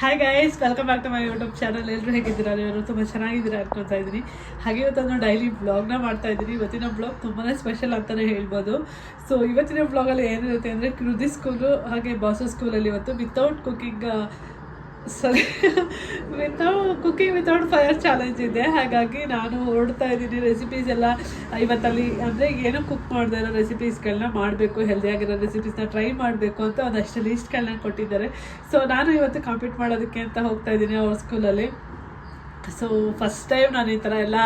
Hi guys welcome back to my YouTube channel ಎಲ್ಲರೂ ಹೇಗಿದ್ದೀರಾ? ಎಲ್ಲರೂ ತುಂಬ ಚೆನ್ನಾಗಿದ್ದೀರಾ ಅನ್ಕೊತಾ ಇದ್ದೀನಿ. ಹಾಗೆ ಇವತ್ತೊಂದು ಡೈಲಿ ಬ್ಲಾಗ್ನ ಮಾಡ್ತಾ ಇದ್ದೀನಿ. ಇವತ್ತಿನ ಬ್ಲಾಗ್ ತುಂಬಾ ಸ್ಪೆಷಲ್ ಅಂತಲೇ ಹೇಳ್ಬೋದು. ಸೊ ಇವತ್ತಿನ ಬ್ಲಾಗಲ್ಲಿ ಏನಿರುತ್ತೆ ಅಂದರೆ ಕೃತಿ ಸ್ಕೂಲು ಹಾಗೆ ಬಾಸು ಸ್ಕೂಲಲ್ಲಿ ಇವತ್ತು ವಿತೌಟ್ ಕುಕಿಂಗ್ ಸರಿ without cooking without fire challenge ಇದೆ. ಹಾಗಾಗಿ ನಾನು ಓಡ್ತಾ ಇದ್ದೀನಿ. ರೆಸಿಪೀಸ್ ಎಲ್ಲ ಇವತ್ತಲ್ಲಿ ಅಂದರೆ ಏನೋ ಕುಕ್ ಮಾಡದೇ ಇರೋ ರೆಸಿಪೀಸ್ಗಳನ್ನ ಮಾಡಬೇಕು ಹೆಲ್ದಿಯಾಗಿರೋ ರೆಸಿಪೀಸ್ನ ಟ್ರೈ ಮಾಡಬೇಕು ಅಂತ ಒಂದಷ್ಟು ಲೀಸ್ಟ್ಗಳನ್ನ ಕೊಟ್ಟಿದ್ದಾರೆ. ಸೊ ನಾನು ಇವತ್ತು ಕಂಪ್ಲೀಟ್ ಮಾಡೋದಕ್ಕೆ ಅಂತ ಹೋಗ್ತಾ ಇದ್ದೀನಿ ಅವ್ರ ಸ್ಕೂಲಲ್ಲಿ ಸೊ ಫಸ್ಟ್ ಟೈಮ್ ನಾನು ಈ ಥರ ಎಲ್ಲ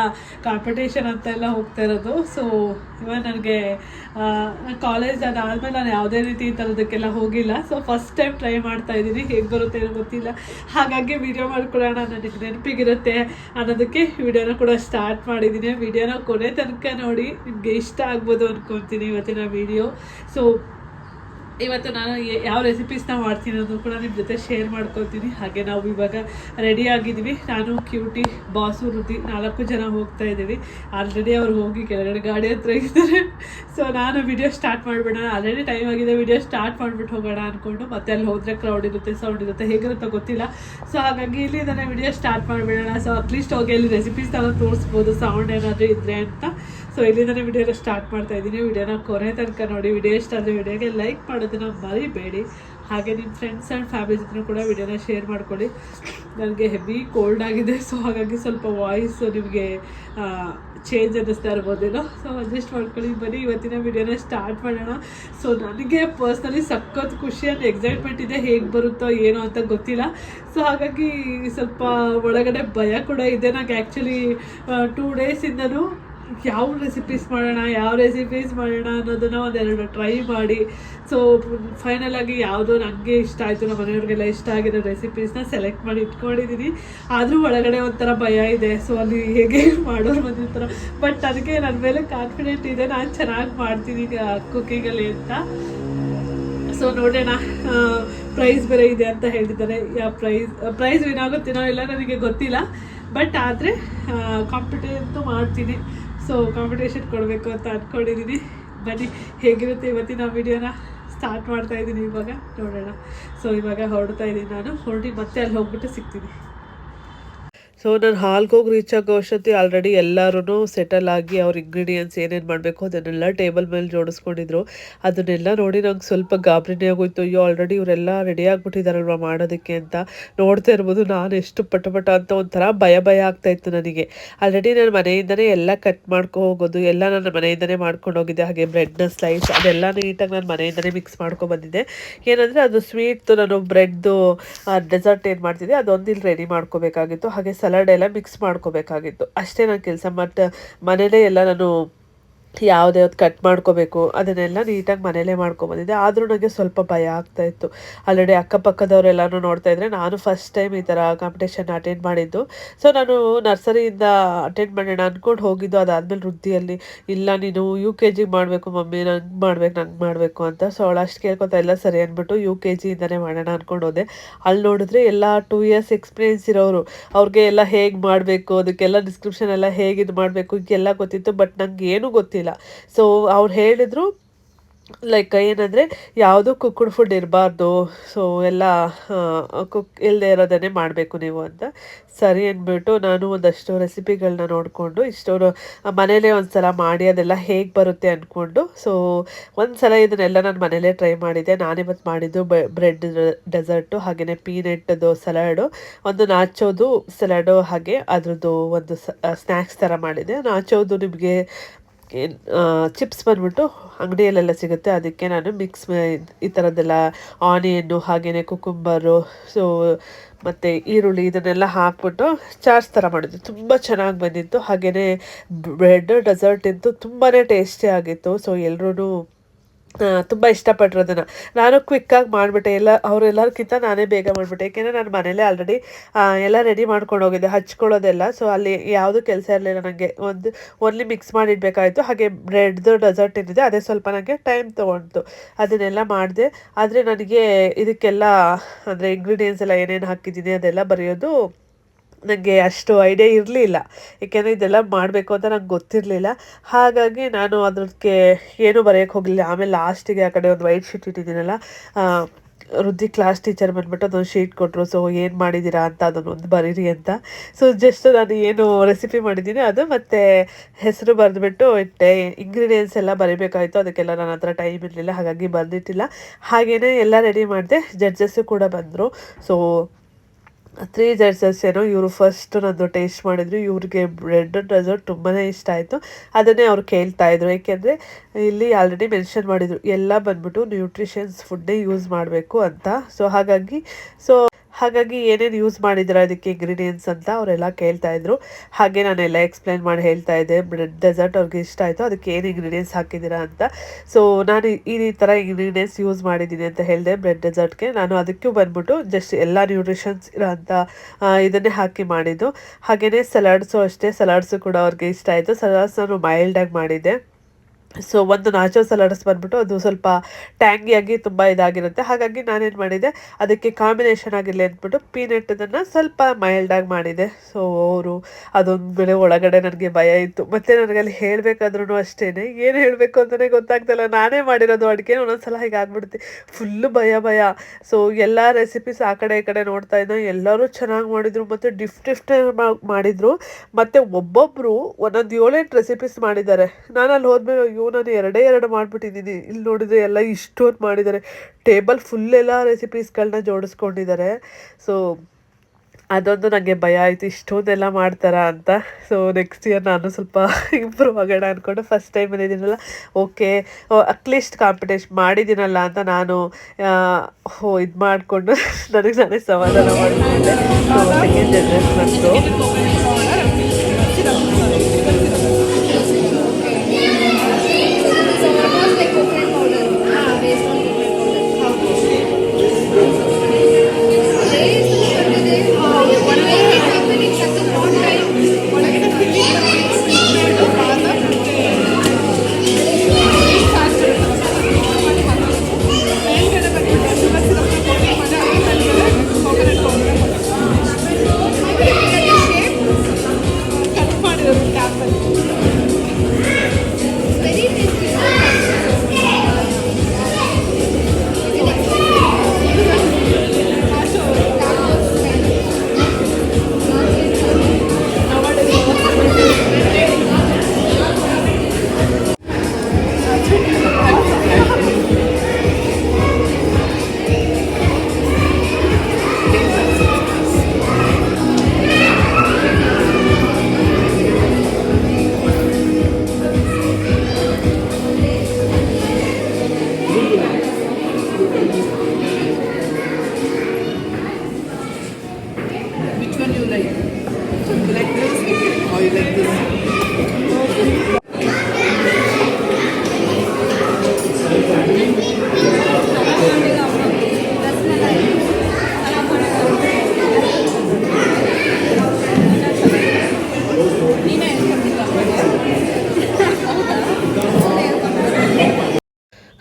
ಕಾಂಪಿಟೇಷನ್ ಅಂತ ಎಲ್ಲ ಹೋಗ್ತಾ ಇರೋದು. ಸೊ ಇವಾಗ ನನಗೆ ಕಾಲೇಜ್ ಅದಾದಮೇಲೆ ನಾನು ಯಾವುದೇ ರೀತಿ ಈ ಥರದಕ್ಕೆಲ್ಲ ಹೋಗಿಲ್ಲ. ಸೊ ಫಸ್ಟ್ ಟೈಮ್ ಟ್ರೈ ಮಾಡ್ತಾ ಇದ್ದೀನಿ. ಹೇಗೆ ಬರುತ್ತೆ ಏನೋ ಗೊತ್ತಿಲ್ಲ. ಹಾಗಾಗಿ ವಿಡಿಯೋ ಮಾಡ್ಕೊಳ್ಳೋಣ. ನನಗೆ ನೆನಪಿಗಿರುತ್ತೆ ಅನ್ನೋದಕ್ಕೆ ವಿಡಿಯೋನ ಕೂಡ ಸ್ಟಾರ್ಟ್ ಮಾಡಿದ್ದೀನಿ. ವಿಡಿಯೋನ ಕೊನೆ ತನಕ ನೋಡಿ ನಿಮಗೆ ಇಷ್ಟ ಆಗ್ಬೋದು ಅಂದ್ಕೊತೀನಿ ಇವತ್ತಿನ ವಿಡಿಯೋ ಸೊ ಇವತ್ತು ನಾನು ಯಾವ ರೆಸಿಪೀಸ್ನ ಮಾಡ್ತೀನಿ ಅನ್ನೋದು ಕೂಡ ನಿಮ್ಮ ಜೊತೆ ಶೇರ್ ಮಾಡ್ಕೊತೀನಿ ಹಾಗೆ ನಾವು ಇವಾಗ ರೆಡಿ ಆಗಿದ್ದೀವಿ. ನಾನು ಕ್ಯೂಟಿ ಬಾಸು, ರುದ್ದಿ ನಾಲ್ಕು ಜನ ಹೋಗ್ತಾ ಇದ್ದೀವಿ. ಆಲ್ರೆಡಿ ಅವ್ರು ಹೋಗಿ ಕೆಳಗಡೆ ಗಾಡಿ ಹತ್ರ ಇದ್ದಾರೆ. ಸೊ ನಾನು ವಿಡಿಯೋ ಸ್ಟಾರ್ಟ್ ಮಾಡಿಬಿಡೋಣ ಆಲ್ರೆಡಿ ಟೈಮ್ ಆಗಿದೆ. ವಿಡಿಯೋ ಸ್ಟಾರ್ಟ್ ಮಾಡಿಬಿಟ್ಟು ಹೋಗೋಣ ಅಂದ್ಕೊಂಡು ಮತ್ತೆ ಅಲ್ಲಿ ಹೋದರೆ ಕ್ರೌಡ್ ಇರುತ್ತೆ ಸೌಂಡ್ ಇರುತ್ತೆ. ಹೇಗಿರುತ್ತೋ ಗೊತ್ತಿಲ್ಲ. ಸೊ ಹಾಗಾಗಿ ಇಲ್ಲಿ ನಾನು ವಿಡಿಯೋ ಸ್ಟಾರ್ಟ್ ಮಾಡಿಬಿಡೋಣ. ಸೊ ಅಟ್ಲೀಸ್ಟ್ ಹೋಗಿ ಅಲ್ಲಿ ರೆಸಿಪೀಸ್ ತಗೊಂಡು ತೋರಿಸ್ಬೋದು ಸೌಂಡ್ ಏನಾದರೂ ಇದ್ದರೆ ಅಂತ. ಸೊ ಇಲ್ಲಿಂದನೇ ವಿಡಿಯೋನ ಸ್ಟಾರ್ಟ್ ಮಾಡ್ತಾ ಇದ್ದೀನಿ. ವಿಡಿಯೋನ ಕೊನೆ ತನಕ ನೋಡಿ. ವಿಡಿಯೋ ಇಷ್ಟ ಆದರೆ ವಿಡಿಯೋಗೆ ಲೈಕ್ ಮಾಡೋದನ್ನು ಮರಿಬೇಡಿ. ಹಾಗೆ ನಿಮ್ಮ ಫ್ರೆಂಡ್ಸ್ ಆ್ಯಂಡ್ ಫ್ಯಾಮಿಲಿ ಜೊತೆ ಕೂಡ ವಿಡಿಯೋನ ಶೇರ್ ಮಾಡ್ಕೊಳ್ಳಿ. ನನಗೆ ಹೆವಿ ಕೋಲ್ಡ್ ಆಗಿದೆ. ಸೊ ಹಾಗಾಗಿ ಸ್ವಲ್ಪ ವಾಯ್ಸ್ ನಿಮಗೆ ಚೇಂಜ್ ಅನ್ನಿಸ್ತಾ ಇರ್ಬೋದೇನೋ. ಸೊ ಅಡ್ಜಸ್ಟ್ ಮಾಡ್ಕೊಳ್ಳಿ. ಬನ್ನಿ, ಇವತ್ತಿನ ವಿಡಿಯೋನ ಸ್ಟಾರ್ಟ್ ಮಾಡೋಣ. ಸೊ ನನಗೆ ಪರ್ಸ್ನಲಿ ಸಖತ್ ಖುಷಿ ಆ್ಯಂಡ್ ಎಕ್ಸೈಟ್ಮೆಂಟ್ ಇದೆ. ಹೇಗೆ ಬರುತ್ತೋ, ಏನೋ ಅಂತ ಗೊತ್ತಿಲ್ಲ. ಸೊ ಹಾಗಾಗಿ ಸ್ವಲ್ಪ ಒಳಗಡೆ ಭಯ ಕೂಡ ಇದೆ. ನನಗೆ ಆ್ಯಕ್ಚುಲಿ ಟೂ ಡೇಸಿಂದನೂ ಯಾವ ರೆಸಿಪೀಸ್ ಮಾಡೋಣ, ಯಾವ ರೆಸಿಪೀಸ್ ಮಾಡೋಣ ಅನ್ನೋದನ್ನ ಒಂದೆರಡು ಟ್ರೈ ಮಾಡಿ. ಸೊ ಫೈನಲ್ ಆಗಿ ಯಾವುದೋ ನನಗೆ ಇಷ್ಟ ಆಯಿತು, ನಮ್ಮ ಮನೆಯವ್ರಿಗೆಲ್ಲ ಇಷ್ಟ ಆಗಿರೋ ರೆಸಿಪೀಸ್ನ ಸೆಲೆಕ್ಟ್ ಮಾಡಿ ಇಟ್ಕೊಂಡಿದ್ದೀನಿ ಆದರೂ ಒಳಗಡೆ ಒಂಥರ ಭಯ ಇದೆ. ಸೊ ಅಲ್ಲಿ ಹೇಗೆ ಮಾಡೋರು ಬಂದಿರ್ತಾರೋ ಬಟ್ ಅದಕ್ಕೆ ನನ್ನ ಮೇಲೆ ಕಾನ್ಫಿಡೆಂಟ್ ಇದೆ. ನಾನು ಚೆನ್ನಾಗಿ ಮಾಡ್ತೀನಿ ಕುಕ್ಕಿಂಗಲ್ಲಿ ಅಂತ. ಸೊ ನೋಡೋಣ ಪ್ರೈಸ್ ಬೇರೆ ಇದೆ ಅಂತ ಹೇಳಿದ್ದಾರೆ. ಯಾವ ಪ್ರೈಸ್ ಪ್ರೈಸ್ ಏನಾಗುತ್ತೇನೋ ಇಲ್ಲ ನನಗೆ ಗೊತ್ತಿಲ್ಲ. ಬಟ್ ಆದರೆ ಕಾಂಪಿಟೇಷನ್ ಅಂತೂ ಮಾಡ್ತೀನಿ. ಸೊ ಕಾಂಪಿಟೇಷನ್ ಕೊಡಬೇಕು ಅಂತ ಅಂದ್ಕೊಂಡಿದ್ದೀನಿ ಬನ್ನಿ, ಹೇಗಿರುತ್ತೆ ಇವತ್ತಿನ ವಿಡಿಯೋನ? ಸ್ಟಾರ್ಟ್ ಮಾಡ್ತಾ ಇದ್ದೀನಿ ಇವಾಗ. ನೋಡೋಣ. ಸೊ ಇವಾಗ ಹೊರಡ್ತಾ ಇದ್ದೀನಿ ನಾನು. ಹೊರಟಿ ಮತ್ತೆ ಅಲ್ಲಿ ಹೋಗ್ಬಿಟ್ಟು ಸಿಗ್ತೀನಿ. ಸೊ ನಾನು ಹಾಲ್ಗೆ ಹೋಗಿ ರೀಚ್ ಆಗೋ ಅಷ್ಟೊತ್ತಿ ಆಲ್ರೆಡಿ ಎಲ್ಲರೂ ಸೆಟಲ್ ಆಗಿ ಅವ್ರ ಇಂಗ್ರೀಡಿಯೆಂಟ್ಸ್ ಏನೇನು ಮಾಡಬೇಕು ಅದನ್ನೆಲ್ಲ ಟೇಬಲ್ ಮೇಲೆ ಜೋಡಿಸ್ಕೊಂಡಿದ್ರು. ಅದನ್ನೆಲ್ಲ ನೋಡಿ ನಂಗೆ ಸ್ವಲ್ಪ ಗಾಬರಿನೇ ಆಗೋಯ್ತು. ಅಯ್ಯೋ ಆಲ್ರೆಡಿ ಇವರೆಲ್ಲ ರೆಡಿ ಆಗಿಬಿಟ್ಟಿದಾರಲ್ವ ಮಾಡೋದಕ್ಕೆ ಅಂತ ನೋಡ್ತಾ ಇರ್ಬೋದು. ನಾನು ಎಷ್ಟು ಪಟಪಟ ಪಟ ಅಂತ ಒಂಥರ ಭಯ ಭಯ ಆಗ್ತಾ ಇತ್ತು ನನಗೆ. ಆಲ್ರೆಡಿ ನಾನು ಮನೆಯಿಂದನೇ ಎಲ್ಲ ಕಟ್ ಮಾಡ್ಕೊ ಹೋಗೋದು, ಎಲ್ಲ ನಾನು ಮನೆಯಿಂದನೇ ಮಾಡ್ಕೊಂಡು ಹೋಗಿದ್ದೆ ಹಾಗೆ ಬ್ರೆಡ್ನ ಸ್ಲೈಸ್ ಅದೆಲ್ಲ ನೀಟಾಗಿ ನಾನು ಮನೆಯಿಂದನೇ ಮಿಕ್ಸ್ ಮಾಡ್ಕೊ ಬಂದಿದ್ದೆ. ಏನಂದರೆ ಅದು ಸ್ವೀಟ್ದು ನಾನು ಬ್ರೆಡ್ದು ಡೆಸರ್ಟ್ ಏನು ಮಾಡ್ತಿದ್ದೆ ಅದೊಂದು ಇಲ್ಲಿ ರೆಡಿ ಮಾಡ್ಕೋಬೇಕಾಗಿತ್ತು. ಹಾಗೆ ಸಲಾಡ್ ಎಲ್ಲ ಮಿಕ್ಸ್ ಮಾಡ್ಕೋಬೇಕಾಗಿತ್ತು. ಅಷ್ಟೇ ನನ್ನ ಕೆಲಸ. ಮತ್ತು ಮನೇಲೇ ಎಲ್ಲ ನಾನು ಯಾವ್ದು ಯಾವ್ದು ಕಟ್ ಮಾಡ್ಕೋಬೇಕು, ಅದನ್ನೆಲ್ಲ ನೀಟಾಗಿ ಮನೇಲೇ ಮಾಡ್ಕೊಬಂದಿದ್ದೆ. ಆದರೂ ನನಗೆ ಸ್ವಲ್ಪ ಭಯ ಆಗ್ತಾ ಇತ್ತು. ಆಲ್ರೆಡಿ ಅಕ್ಕಪಕ್ಕದವರೆಲ್ಲನೂ ನೋಡ್ತಾ ಇದ್ದರೆ ನಾನು ಫಸ್ಟ್ ಟೈಮ್ ಈ ಥರ ಕಾಂಪಿಟೇಷನ್ ಅಟೆಂಡ್ ಮಾಡಿದ್ದು. ಸೊ ನಾನು ನರ್ಸರಿಯಿಂದ ಅಟೆಂಡ್ ಮಾಡೋಣ ಅಂದ್ಕೊಂಡು ಹೋಗಿದ್ದು. ಅದಾದಮೇಲೆ ವೃದ್ಧಿಯಲ್ಲಿ, ಇಲ್ಲ ನೀನು ಯು ಕೆ ಜಿಗೆ ಮಾಡಬೇಕು ಮಮ್ಮಿ, ನಂಗೆ ಮಾಡ್ಬೇಕು, ನಂಗೆ ಮಾಡಬೇಕು ಅಂತ. ಸೊ ಅವಳು ಅಷ್ಟು ಕೇಳ್ಕೊತಾ ಇಲ್ಲ, ಸರಿ ಅಂದ್ಬಿಟ್ಟು ಯು ಕೆ ಜಿಯಿಂದನೇ ಮಾಡೋಣ ಅಂದ್ಕೊಂಡು ಹೋದೆ. ಅಲ್ಲಿ ನೋಡಿದ್ರೆ ಎಲ್ಲ ಟೂ ಇಯರ್ಸ್ ಎಕ್ಸ್ಪೀರಿಯನ್ಸ್ ಇರೋರು ಅವ್ರಿಗೆ ಎಲ್ಲ ಹೇಗೆ ಮಾಡಬೇಕು, ಅದಕ್ಕೆಲ್ಲ ಡಿಸ್ಕ್ರಿಪ್ಷನ್ ಎಲ್ಲ ಹೇಗೆ ಇದು ಮಾಡಬೇಕು ಎಲ್ಲ ಗೊತ್ತಿತ್ತು. ಬಟ್ ನಂಗೆ ಏನೂ ಗೊತ್ತಿಲ್ಲ. ಸೊ ಅವ್ರು ಹೇಳಿದರು ಲೈಕ್ ಏನಂದರೆ, ಯಾವುದೂ ಕುಕ್ಕಡ್ ಫುಡ್ ಇರಬಾರ್ದು. ಸೊ ಎಲ್ಲ ಕುಕ್ ಇಲ್ಲದೆ ಇರೋದನ್ನೇ ಮಾಡಬೇಕು ನೀವು ಅಂತ. ಸರಿ ಅಂದ್ಬಿಟ್ಟು ನಾನು ಒಂದಷ್ಟು ರೆಸಿಪಿಗಳನ್ನ ನೋಡಿಕೊಂಡು ಇಷ್ಟವರು ಮನೇಲೇ ಒಂದು ಸಲ ಮಾಡಿ, ಅದೆಲ್ಲ ಹೇಗೆ ಬರುತ್ತೆ ಅಂದ್ಕೊಂಡು ಸೊ ಒಂದು ಸಲ ಇದನ್ನೆಲ್ಲ ನಾನು ಮನೇಲೇ ಟ್ರೈ ಮಾಡಿದ್ದೆ. ನಾನಿವತ್ತು ಮಾಡಿದ್ದು ಬ್ರೆಡ್ ಡೆಸರ್ಟು ಹಾಗೆಯೇ ಪೀನಟ್ದು ಸಲಾಡು ಒಂದು ನಾಚೋದು ಸಲಾಡು ಹಾಗೆ ಅದರದ್ದು ಒಂದು ಸ್ನ್ಯಾಕ್ಸ್ ಥರ ಮಾಡಿದೆ ನಾಚೋದು ನಿಮಗೆ ಚಿಪ್ಸ್ ಬಂದ್ಬಿಟ್ಟು ಅಂಗಡಿಯಲ್ಲೆಲ್ಲ ಸಿಗುತ್ತೆ. ಅದಕ್ಕೆ ನಾನು ಮಿಕ್ಸ್ ಈ ಥರದ್ದೆಲ್ಲ ಆನಿಯನ್ನು ಹಾಗೆಯೇ ಕುಕುಂಬರು ಸೊ ಮತ್ತು ಈರುಳ್ಳಿ ಇದನ್ನೆಲ್ಲ ಹಾಕ್ಬಿಟ್ಟು ಚಾರ್ಜ್ ಥರ ಮಾಡಿದ್ದು. ತುಂಬ ಚೆನ್ನಾಗಿ ಬಂದಿತ್ತು. ಹಾಗೆಯೇ ಬ್ರೆಡ್ ಡೆಸರ್ಟ್ ಇತ್ತು ತುಂಬಾ ಟೇಸ್ಟಿ ಆಗಿತ್ತು. ಸೊ ಎಲ್ಲರೂ ತುಂಬ ಇಷ್ಟಪಟ್ಟರು ಅದನ್ನು ನಾನು ಕ್ವಿಕ್ಕಾಗಿ ಮಾಡಿಬಿಟ್ಟೆ. ಎಲ್ಲ ಅವರೆಲ್ಲರಿಗಿಂತ ನಾನೇ ಬೇಗ ಮಾಡಿಬಿಟ್ಟೆ. ಏಕೆಂದರೆ ನಾನು ಮನೇಲೇ ಆಲ್ರೆಡಿ ಎಲ್ಲ ರೆಡಿ ಮಾಡ್ಕೊಂಡು ಹೋಗಿದ್ದೆ, ಹಚ್ಕೊಳ್ಳೋದೆಲ್ಲ. ಸೊ ಅಲ್ಲಿ ಯಾವುದು ಕೆಲಸ ಇರಲಿಲ್ಲ ನನಗೆ ಒಂದು ಓನ್ಲಿ ಮಿಕ್ಸ್ ಮಾಡಿಡಬೇಕಾಯಿತು. ಹಾಗೆ ಬ್ರೆಡ್ದು ಡೆಸರ್ಟ್ ಏನಿದೆ, ಅದೇ ಸ್ವಲ್ಪ ನನಗೆ ಟೈಮ್ ತೊಗೊಳ್ತು ಅದನ್ನೆಲ್ಲ ಮಾಡಿದೆ. ಆದರೆ ನನಗೆ ಇದಕ್ಕೆಲ್ಲ, ಅಂದರೆ ಇಂಗ್ರೀಡಿಯೆಂಟ್ಸ್ ಎಲ್ಲ ಏನೇನು ಹಾಕಿದ್ದೀನಿ ಅದೆಲ್ಲ ಬರೆಯೋದು ನನಗೆ ಅಷ್ಟು ಐಡಿಯಾ ಇರಲಿಲ್ಲ. ಏಕೆಂದರೆ ಇದೆಲ್ಲ ಮಾಡಬೇಕು ಅಂತ ನಂಗೆ ಗೊತ್ತಿರಲಿಲ್ಲ. ಹಾಗಾಗಿ ನಾನು ಅದಕ್ಕೆ ಏನೂ ಬರೆಯೋಕ್ಕೆ ಹೋಗಲಿಲ್ಲ. ಆಮೇಲೆ ಲಾಸ್ಟಿಗೆ ಆ ಕಡೆ ಒಂದು ವೈಟ್ ಶೀಟ್ ಇಟ್ಟಿದ್ದೀನಲ್ಲ ವೃದ್ಧಿ ಕ್ಲಾಸ್ ಟೀಚರ್ ಬಂದ್ಬಿಟ್ಟು ಅದೊಂದು ಶೀಟ್ ಕೊಟ್ಟರು ಸೊ ಏನು ಮಾಡಿದ್ದೀರಾ ಅಂತ ಅದನ್ನು ಒಂದು ಬರೀರಿ ಅಂತ. ಸೊ ಜಸ್ಟ್ ನಾನು ಏನು ರೆಸಿಪಿ ಮಾಡಿದ್ದೀನಿ ಅದು, ಮತ್ತು ಹೆಸರು ಬರೆದ್ಬಿಟ್ಟು ಇಟ್ಟೆ. ಇಂಗ್ರೀಡಿಯೆಂಟ್ಸ್ ಎಲ್ಲ ಬರೀಬೇಕಾಯಿತು. ಅದಕ್ಕೆಲ್ಲ ನನ್ನ ಹತ್ರ ಟೈಮ್ ಇರಲಿಲ್ಲ. ಹಾಗಾಗಿ ಬಂದಿಟ್ಟಿಲ್ಲ. ಹಾಗೆಯೇ ಎಲ್ಲ ರೆಡಿ ಮಾಡಿದೆ. ಜಡ್ಜಸ್ಸು ಕೂಡ ಬಂದರು. ಸೊ ತ್ರೀ ಜಡ್ಜಸ್ ಏನೋ ಇವರು ಫಸ್ಟ್ ನಂದು ಟೇಸ್ಟ್ ಮಾಡಿದ್ರು. ಇವ್ರಿಗೆ ಬ್ರೆಡ್ ಡೆಸರ್ಟ್ ತುಂಬಾ ಇಷ್ಟ ಆಯಿತು. ಅದನ್ನೇ ಅವ್ರು ಕೇಳ್ತಾ ಇದ್ರು. ಏಕೆಂದರೆ ಇಲ್ಲಿ ಆಲ್ರೆಡಿ ಮೆನ್ಷನ್ ಮಾಡಿದರು, ಎಲ್ಲ ಬಂದ್ಬಿಟ್ಟು ನ್ಯೂಟ್ರಿಷನ್ಸ್ ಫುಡ್ಡೇ ಯೂಸ್ ಮಾಡಬೇಕು ಅಂತ. ಸೊ ಹಾಗಾಗಿ ಸೊ ಹಾಗಾಗಿ ಏನೇನು ಯೂಸ್ ಮಾಡಿದ್ರೆ ಅದಕ್ಕೆ ಇಂಗ್ರೀಡಿಯೆಂಟ್ಸ್ ಅಂತ ಅವರೆಲ್ಲ ಕೇಳ್ತಾ ಇದ್ರು. ಹಾಗೆ ನಾನೆಲ್ಲ ಎಕ್ಸ್ಪ್ಲೈನ್ ಮಾಡಿ ಹೇಳ್ತಾ ಇದ್ದೆ. ಬ್ರೆಡ್ ಡೆಸರ್ಟ್ ಅವ್ರಿಗೆ ಇಷ್ಟ ಆಯಿತು. ಅದಕ್ಕೆ ಏನು ಇಂಗ್ರೀಡಿಯೆಂಟ್ಸ್ ಹಾಕಿದ್ದೀರಾ ಅಂತ. ಸೊ ನಾನು ಈ ಥರ ಇಂಗ್ರೀಡಿಯೆಂಟ್ಸ್ ಯೂಸ್ ಮಾಡಿದ್ದೀನಿ ಅಂತ ಹೇಳಿದೆ ಬ್ರೆಡ್ ಡೆಸರ್ಟ್ಗೆ ನಾನು ಅದಕ್ಕೂ ಬಂದ್ಬಿಟ್ಟು ಜಸ್ಟ್ ಎಲ್ಲ ನ್ಯೂಟ್ರಿಷನ್ಸ್ ಇರೋಂಥ ಅಂತ ಇದನ್ನೇ ಹಾಕಿ ಮಾಡಿದ್ದು. ಹಾಗೆಯೇ ಸಲಾಡ್ಸು ಅಷ್ಟೇ. ಸಲಾಡ್ಸು ಕೂಡ ಅವ್ರಿಗೆ ಇಷ್ಟ ಆಯಿತು. ಸಲಾಡ್ಸ್ ನಾನು ಮೈಲ್ಡಾಗಿ ಮಾಡಿದ್ದೆ. ಸೊ ಒಂದು ನಾಚೋ ಸಲಾಡ್ಸ್ ಬಂದ್ಬಿಟ್ಟು ಅದು ಸ್ವಲ್ಪ ಟ್ಯಾಂಗಿಯಾಗಿ ತುಂಬ ಇದಾಗಿರುತ್ತೆ. ಹಾಗಾಗಿ ನಾನೇನು ಮಾಡಿದೆ, ಅದಕ್ಕೆ ಕಾಂಬಿನೇಷನ್ ಆಗಿರಲಿ ಅಂದ್ಬಿಟ್ಟು ಪೀನಟ್ ಅದನ್ನು ಸ್ವಲ್ಪ ಮೈಲ್ಡಾಗಿ ಮಾಡಿದೆ. ಸೊ ಅವರು ಅದೊಂದು ಬೆಳೆ ಒಳಗಡೆ ನನಗೆ ಭಯ ಇತ್ತು. ಮತ್ತು ನನಗೆ ಅಲ್ಲಿ ಹೇಳಬೇಕಾದ್ರೂ ಅಷ್ಟೇ ಏನು ಹೇಳಬೇಕು ಅಂತಲೇ ಗೊತ್ತಾಗ್ತಿಲ್ಲ ನಾನೇ ಮಾಡಿರೋದು ಅಡುಗೆ ಒಂದೊಂದ್ಸಲ ಹೀಗೆ ಆಗ್ಬಿಡುತ್ತೆ ಫುಲ್ಲು ಭಯ ಭಯ. ಸೊ ಎಲ್ಲ ರೆಸಿಪೀಸ್ ಆ ಕಡೆ ಈ ಕಡೆ ನೋಡ್ತಾ ಇದ್ದ. ಎಲ್ಲರೂ ಚೆನ್ನಾಗಿ ಮಾಡಿದರು. ಮತ್ತು ಡಿಫ್ ಡಿಫ್ಟ್ ಮಾಡಿದರು. ಮತ್ತು ಒಬ್ಬೊಬ್ಬರು ಒಂದೊಂದು ಏಳೆಂಟು ರೆಸಿಪೀಸ್ ಮಾಡಿದ್ದಾರೆ. ನಾನು ಅಲ್ಲಿ ಹೋದ್ಮೇಲೆ ಅಯ್ಯೋ ನಾನು ಎರಡೇ ಎರಡು ಮಾಡಿಬಿಟ್ಟಿದ್ದೀನಿ. ಇಲ್ಲಿ ನೋಡಿದರೆ ಎಲ್ಲ ಇಷ್ಟೊಂದು ಮಾಡಿದ್ದಾರೆ. ಟೇಬಲ್ ಫುಲ್ ಎಲ್ಲ ರೆಸಿಪೀಸ್ಗಳನ್ನ ಜೋಡಿಸ್ಕೊಂಡಿದ್ದಾರೆ. ಸೊ ಅದೊಂದು ನನಗೆ ಭಯ ಆಯಿತು. ಇಷ್ಟೊಂದೆಲ್ಲ ಮಾಡ್ತಾರಾ ಅಂತ. ಸೊ ನೆಕ್ಸ್ಟ್ ಇಯರ್ ನಾನು ಸ್ವಲ್ಪ ಇಂಪ್ರೂವ್ ಆಗೋಣ ಅಂದ್ಕೊಂಡು ಫಸ್ಟ್ ಟೈಮ್ ಬಂದಿದ್ದೀನಲ್ಲ ಓಕೆ ಅಟ್ಲೀಸ್ಟ್ ಕಾಂಪಿಟೇಷನ್ ಮಾಡಿದ್ದೀನಲ್ಲ ಅಂತ ನಾನು ಹೋ ಇದು ಮಾಡಿಕೊಂಡು ನನಗೆ ನಾನೇ ಸಮಾಧಾನ ಮಾಡಿಕೊಂಡೆ ಸೆಕೆಂಡ್ ಜನ್ರೇಷನ್ ನಂದು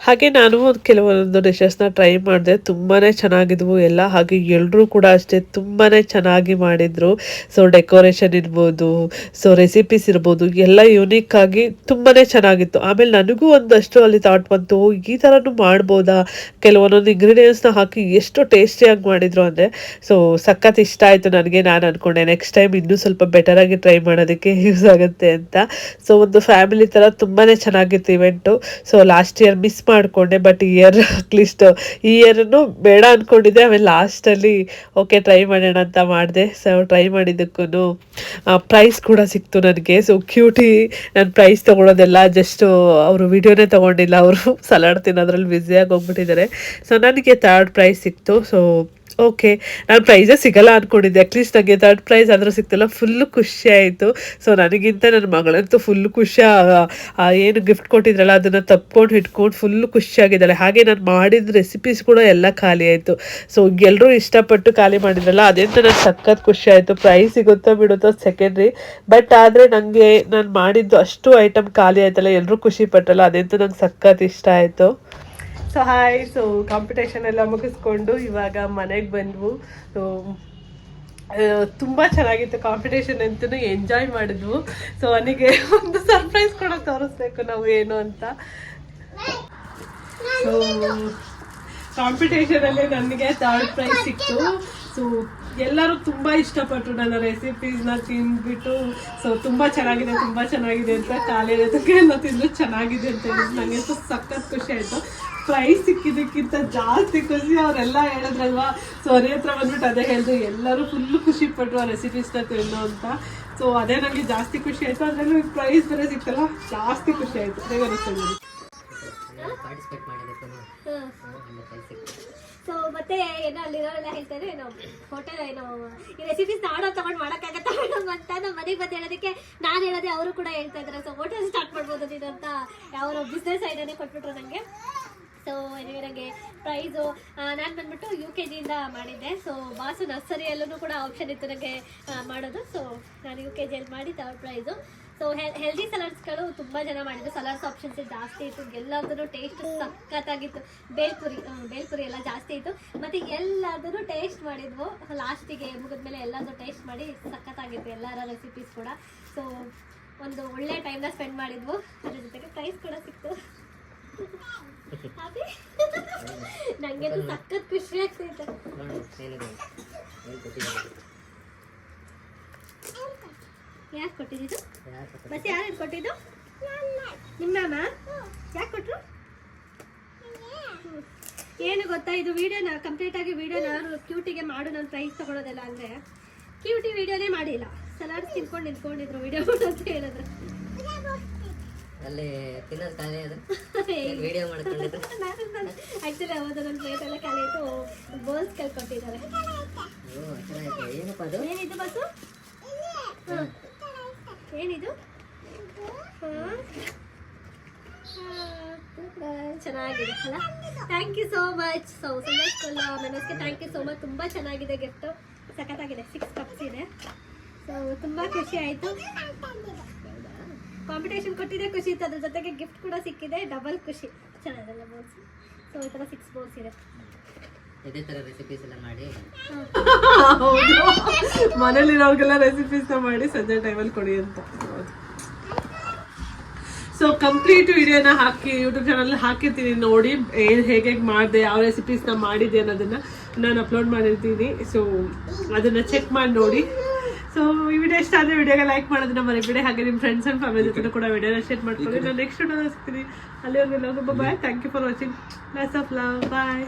ಹಾಗೆ ನಾನು ಒಂದು ಕೆಲವೊಂದು ಡಿಶಸ್ನ ಟ್ರೈ ಮಾಡಿದೆ ತುಂಬಾ ಚೆನ್ನಾಗಿದ್ವು ಎಲ್ಲ. ಹಾಗೆ ಎಲ್ಲರೂ ಕೂಡ ಅಷ್ಟೇ ತುಂಬಾ ಚೆನ್ನಾಗಿ ಮಾಡಿದರು. ಸೊ ಡೆಕೋರೇಷನ್ ಇರ್ಬೋದು ಸೊ ರೆಸಿಪೀಸ್ ಇರ್ಬೋದು, ಎಲ್ಲ ಯೂನಿಕ್ ಆಗಿ ತುಂಬಾ ಚೆನ್ನಾಗಿತ್ತು. ಆಮೇಲೆ ನನಗೂ ಒಂದಷ್ಟು ಅಲ್ಲಿ ಥಾಟ್ ಬಂತು ಈ ಥರನೂ ಮಾಡ್ಬೋದಾ? ಕೆಲವೊಂದೊಂದು ಇಂಗ್ರೀಡಿಯೆಂಟ್ಸ್ನ ಹಾಕಿ ಎಷ್ಟು ಟೇಸ್ಟಿಯಾಗಿ ಮಾಡಿದ್ರು ಅಂದರೆ ಸೊ ಸಖತ್ ಇಷ್ಟ ಆಯಿತು ನನಗೆ. ನಾನು ಅಂದ್ಕೊಂಡೆ ನೆಕ್ಸ್ಟ್ ಟೈಮ್ ಇನ್ನೂ ಸ್ವಲ್ಪ ಬೆಟರಾಗಿ ಟ್ರೈ ಮಾಡೋದಕ್ಕೆ ಯೂಸ್ ಆಗುತ್ತೆ ಅಂತ. ಸೊ ಒಂದು ಫ್ಯಾಮಿಲಿ ಥರ ತುಂಬಾ ಚೆನ್ನಾಗಿತ್ತು event so last year miss ಮಾಡಿಕೊಂಡೆ ಬಟ್ ಇಯರ್ ಅಟ್ಲೀಸ್ಟ್ ಈ ಇಯರನ್ನು ಬೇಡ ಅಂದ್ಕೊಂಡಿದ್ದೆ ಆಮೇಲೆ ಲಾಸ್ಟಲ್ಲಿ ಓಕೆ ಟ್ರೈ ಮಾಡೋಣ ಅಂತ ಮಾಡಿದೆ. ಸೊ ಟ್ರೈ ಮಾಡಿದ್ದಕ್ಕೂ ಪ್ರೈಸ್ ಕೂಡ ಸಿಕ್ತು ನನಗೆ. ಸೊ ಕ್ಯೂಟಿ ನಾನು ಪ್ರೈಸ್ ತೊಗೊಳೋದೆಲ್ಲ ಜಸ್ಟು ಅವರು ವಿಡಿಯೋನೇ ತೊಗೊಂಡಿಲ್ಲ. ಅವರು ಸಲಾಡ್ ತಿನ್ನೋದ್ರಲ್ಲಿ ಬ್ಯುಸಿಯಾಗಿ ಹೋಗ್ಬಿಟ್ಟಿದ್ದಾರೆ. ಸೊ ನನಗೆ ಥರ್ಡ್ ಪ್ರೈಸ್ ಸಿಕ್ತು. ಸೊ ಓಕೆ ನಾನು ಪ್ರೈಸೇ ಸಿಗಲ್ಲ ಅಂದ್ಕೊಂಡಿದ್ದೆ ಅಟ್ಲೀಸ್ಟ್ ನನಗೆ ಥರ್ಡ್ ಪ್ರೈಸ್ ಆದರೂ ಸಿಕ್ತಲ್ಲ. ಫುಲ್ಲು ಖುಷಿ ಆಯಿತು. ಸೊ ನನಗಿಂತ ನನ್ನ ಮಗಳಂತೂ ಫುಲ್ಲು ಖುಷಿ ಏನು ಗಿಫ್ಟ್ ಕೊಟ್ಟಿದ್ರಲ್ಲ, ಅದನ್ನು ತಪ್ಕೊಂಡು ಇಟ್ಕೊಂಡು ಫುಲ್ಲು ಖುಷಿಯಾಗಿದ್ದಾಳೆ ಹಾಗೆ ನಾನು ಮಾಡಿದ ರೆಸಿಪೀಸ್ ಕೂಡ ಎಲ್ಲ ಖಾಲಿ ಆಯಿತು. ಸೊ ಎಲ್ಲರೂ ಇಷ್ಟಪಟ್ಟು ಖಾಲಿ ಮಾಡಿದ್ರಲ್ಲ ಅದರಿಂದ ನನಗೆ ಸಖತ್ ಖುಷಿ ಆಯಿತು. ಪ್ರೈಸ್ ಸಿಗುತ್ತೋ ಬಿಡುತ್ತೋ ಸೆಕೆಂಡ್ರಿ ಬಟ್ ಆದರೆ ನನಗೆ ನಾನು ಮಾಡಿದ್ದು ಅಷ್ಟು ಐಟಮ್ ಖಾಲಿ ಆಯ್ತಲ್ಲ ಎಲ್ಲರೂ ಖುಷಿ ಪಟ್ಟಲ್ಲ ಅದೆಂತ ನಂಗೆ ಸಖತ್ ಇಷ್ಟ ಆಯಿತು. ಸೊ ಹಾಯ್ ಸೊ ಕಾಂಪಿಟೇಷನ್ ಎಲ್ಲ ಮುಗಿಸ್ಕೊಂಡು ಇವಾಗ ಮನೆಗೆ ಬಂದ್ವು. ಸೊ ತುಂಬ ಚೆನ್ನಾಗಿತ್ತು ಕಾಂಪಿಟೇಷನ್ ಅಂತೂ ಎಂಜಾಯ್ ಮಾಡಿದ್ವು. ಸೊ ಅವನಿಗೆ ಒಂದು ಸರ್ಪ್ರೈಸ್ ಕೂಡ ತೋರಿಸ್ಬೇಕು ನಾವು ಏನು ಅಂತ. ಸೊ ಕಾಂಪಿಟೇಷನಲ್ಲಿ ನನಗೆ ಥರ್ಡ್ ಪ್ರೈಸ್ ಸಿಕ್ತು. ಸೊ ಎಲ್ಲರೂ ತುಂಬ ಇಷ್ಟಪಟ್ಟರು ನನ್ನ ರೆಸಿಪೀಸ್ನ ತಿಂದ್ಬಿಟ್ಟು. ಸೊ ತುಂಬ ಚೆನ್ನಾಗಿದೆ ತುಂಬ ಚೆನ್ನಾಗಿದೆ ಅಂತ ಕಾಲೇಜ್ ಎಲ್ಲ ತಿಂದು ಚೆನ್ನಾಗಿದೆ ಅಂತ ಹೇಳಿದ್ರು. ನನಗೆ ಸಖತ್ ಖುಷಿ ಆಯಿತು. ಪ್ರೈಸ್ ಸಿಕ್ಕಿದ್ದಕ್ಕಿಂತ ಜಾಸ್ತಿ ಖುಷಿ ಅವರೆಲ್ಲ ಹೇಳಿದ್ರಲ್ವಾ? ಸೊ ಅದೇ ಹತ್ರ ಬಂದ್ಬಿಟ್ಟು ಅದೇ ಹೇಳಿದ್ರು ಎಲ್ಲರೂ ಫುಲ್ಲು ಖುಷಿ ಪಟ್ಟರು ಆ ರೆಸಿಪೀಸ್ನ ತಿನ್ನೋ ಅಂತ. ಸೊ ಅದೇ ನನಗೆ ಜಾಸ್ತಿ ಖುಷಿ ಆಯಿತು. ಅದರಲ್ಲೂ ಪ್ರೈಸ್ ಬೇರೆ ಸಿಕ್ತಲ್ಲ ಜಾಸ್ತಿ ಖುಷಿ ಆಯಿತು. ಹೇಗೆ ಅನಿಸ್ತದೆ ಸೊ ಮತ್ತೆ ಏನೋ ಅಲ್ಲಿರೋರೆಲ್ಲ ಹೇಳ್ತಾರೆ ಏನೋ ಹೋಟೆಲ್ ಏನೋ ಈ ರೆಸಿಪೀಸ್ ಆಡೋ ತಗೊಂಡು ಮಾಡೋಕ್ಕಾಗತ್ತ ಮೇಡಮ್ ಅಂತ ನಮ್ಮ ಮನೆಗೆ ಬಂದು ಹೇಳೋದಕ್ಕೆ ನಾನು ಹೇಳೋದೆ ಅವರು ಕೂಡ ಹೇಳ್ತಾ ಇದ್ದಾರೆ ಸೊ ಹೋಟೆಲ್ ಸ್ಟಾರ್ಟ್ ಮಾಡ್ಬೋದು ನೀನು ಅಂತ ಯಾವ ಬಿಸ್ನೆಸ್ ಐಡಿಯಾನೇ ಕೊಟ್ಬಿಟ್ರು ನನಗೆ ಸೊ ನನಗೆ ಪ್ರೈಸು ನಾನು ಬಂದ್ಬಿಟ್ಟು ಯು ಕೆ ಜಿಯಿಂದ ಮಾಡಿದ್ದೆ. ಸೊ ಬಾಸು ನರ್ಸರಿಯಲ್ಲೂ ಕೂಡ ಆಪ್ಷನ್ ಇತ್ತು ನನಗೆ ಮಾಡೋದು. ಸೊ ನಾನು ಯು ಕೆ ಜಿಯಲ್ಲಿ ಮಾಡಿ ತರ್ಡ್ ಪ್ರೈಸು ಸೊ ಹೆಲ್ದಿ ಸಲಾಡ್ಸ್ಗಳು ತುಂಬ ಜನ ಮಾಡಿದ್ರು ಸಲಾಡ್ಸ್ ಆಪ್ಷನ್ಸ್ ಜಾಸ್ತಿ ಇತ್ತು. ಎಲ್ಲದೂ ಟೇಸ್ಟ್ ಸಖತ್ತಾಗಿತ್ತು. ಬೇಲ್ಪುರಿ ಬೇಲ್ಪುರಿ ಎಲ್ಲ ಜಾಸ್ತಿ ಇತ್ತು. ಮತ್ತು ಎಲ್ಲದೂ ಟೇಸ್ಟ್ ಮಾಡಿದ್ವು. ಲಾಸ್ಟಿಗೆ ಮುಗಿದ್ಮೇಲೆ ಎಲ್ಲದೂ ಟೇಸ್ಟ್ ಮಾಡಿ ಸಖತ್ತಾಗಿತ್ತು ಎಲ್ಲರ ರೆಸಿಪೀಸ್ ಕೂಡ. ಸೊ ಒಂದು ಒಳ್ಳೆ ಟೈಮ್ನ ಸ್ಪೆಂಡ್ ಮಾಡಿದ್ವು. ಅದ್ರ ಜೊತೆಗೆ ಪ್ರೈಸ್ ಕೂಡ ಸಿಕ್ತು. ನನಗೆ ಸಖತ್ ಖುಷಿ ಆಗ್ತೈತೆ. ಯಾಕೆ ಕೊಟ್ಟಿದ್ದು? ಕೊಟ್ಟರು? ಮತ್ತೆ ಯಾರು ಕೊಟ್ಟಿದ್ದು? ನಿಮ್ಮ ಯಾಕೆ ಕೊಟ್ರು? ಏನು ಗೊತ್ತಾ, ಇದು ವಿಡಿಯೋನ ಕಂಪ್ಲೀಟ್ ಆಗಿ ವಿಡಿಯೋನ ಕ್ಯೂಟಿಗೆ ಮಾಡು ನಾನು ಪ್ರೈಸ್ ತಗೊಳೋದಿಲ್ಲ ಅಂದ್ರೆ ಕ್ಯೂಟಿ ವಿಡಿಯೋನೇ ಮಾಡಿಲ್ಲ. ಸಲಾಡ್ ತಿನ್ಕೊಂಡು ನಿಂತ್ಕೊಂಡಿದ್ರು ವಿಡಿಯೋ ಅಂತ ಹೇಳಿದ್ರು. ಅಲ್ಲಿ ತಿನ್ನೋದು ಖಾಲಿ ಅದು. ವಿಡಿಯೋ ಮಾಡ್ಕೊಂಡಿದ್ರು ಆ್ಯಕ್ಚುಲಿ ಅವತ್ತು ನನ್ನ ಪ್ಲೇಟ್ ಎಲ್ಲ ಖಾಲಿ ಇತ್ತು. ಬೋಲ್ಸ್ ಕೊಟ್ಟಿದ್ದಾರೆ ಓ ಚೆನ್ನಾಗಿತ್ತು ಏನಪ್ಪ ಅದು? ಏನಿದು ಬಸ್ಸು. ಏನಿದು? ಚೆನ್ನಾಗಿದೆ ಅಲ್ಲ? Thank you so much so ಕೊಲ್ಲ ಮೆನಸ್ಗೆ ಥ್ಯಾಂಕ್ ಯು ಸೋ ಮಚ್ ತುಂಬ ಚೆನ್ನಾಗಿದೆ ಗಿಫ್ಟು ಸಖತ್ತಾಗಿದೆ. ಸಿಕ್ಸ್ ಕಪ್ಸ್ ಇದೆ. ಸೊ ತುಂಬ ಖುಷಿ ಆಯಿತು. ಕಾಂಪಿಟೇಷನ್ ಕೊಟ್ಟಿದೆ ಖುಷಿ ಇತ್ತು. ಅದ್ರ ಜೊತೆಗೆ ಗಿಫ್ಟ್ ಕೂಡ ಸಿಕ್ಕಿದೆ. ಡಬಲ್ ಖುಷಿ. ಚೆನ್ನಾಗಿದೆಲ್ಲ ಬೋಲ್ಸ್ ಸೊ ಈ ಥರ ಸಿಕ್ಸ್ ಬೋಲ್ಸ್ ಇದೆ. ಇದೇ ಥರ ರೆಸಿಪೀಸ್ ಎಲ್ಲ ಮಾಡಿ. ಮನೇಲಿರೋರ್ಗೆಲ್ಲ ರೆಸಿಪೀಸ್ನ ಮಾಡಿ ಸಂಜೆ ಟೈಮಲ್ಲಿ ಕೊಡಿ ಅಂತ. ಸೊ ಕಂಪ್ಲೀಟ್ ವಿಡಿಯೋನ ಹಾಕಿ ಯೂಟ್ಯೂಬ್ ಚಾನಲ್ ಹಾಕಿರ್ತೀನಿ. ನೋಡಿ ಏನು ಹೇಗೆ ಹೇಗೆ ಮಾಡಿದೆ ಯಾವ ರೆಸಿಪೀಸ್ನ ಮಾಡಿದೆ ಅನ್ನೋದನ್ನ ನಾನು ಅಪ್ಲೋಡ್ ಮಾಡಿರ್ತೀನಿ. ಸೊ ಅದನ್ನ ಚೆಕ್ ಮಾಡಿ ನೋಡಿ. ಸೊ ಈ ವಿಡಿಯೋ ಇಷ್ಟ ಆದರೆ ವಿಡಿಯೋಗೆ ಲೈಕ್ ಮಾಡೋದನ್ನ ಮರಿಬೇಡಿ. ಹಾಗೆ ನಿಮ್ಮ ಫ್ರೆಂಡ್ಸ್ ಆ್ಯಂಡ್ ಫ್ಯಾಮಿಲಿ ಜೊತೆ ಕೂಡ ವಿಡಿಯೋನ ಶೇರ್ ಮಾಡ್ಕೊಳ್ಳಿ. ನಾನು ನೆಕ್ಸ್ಟ್ ವಿಡಿಯೋ ಸಿಗ್ತೀನಿ. ಅಲ್ಲಿವರೆಗೆ bye thank you for watching lots of love bye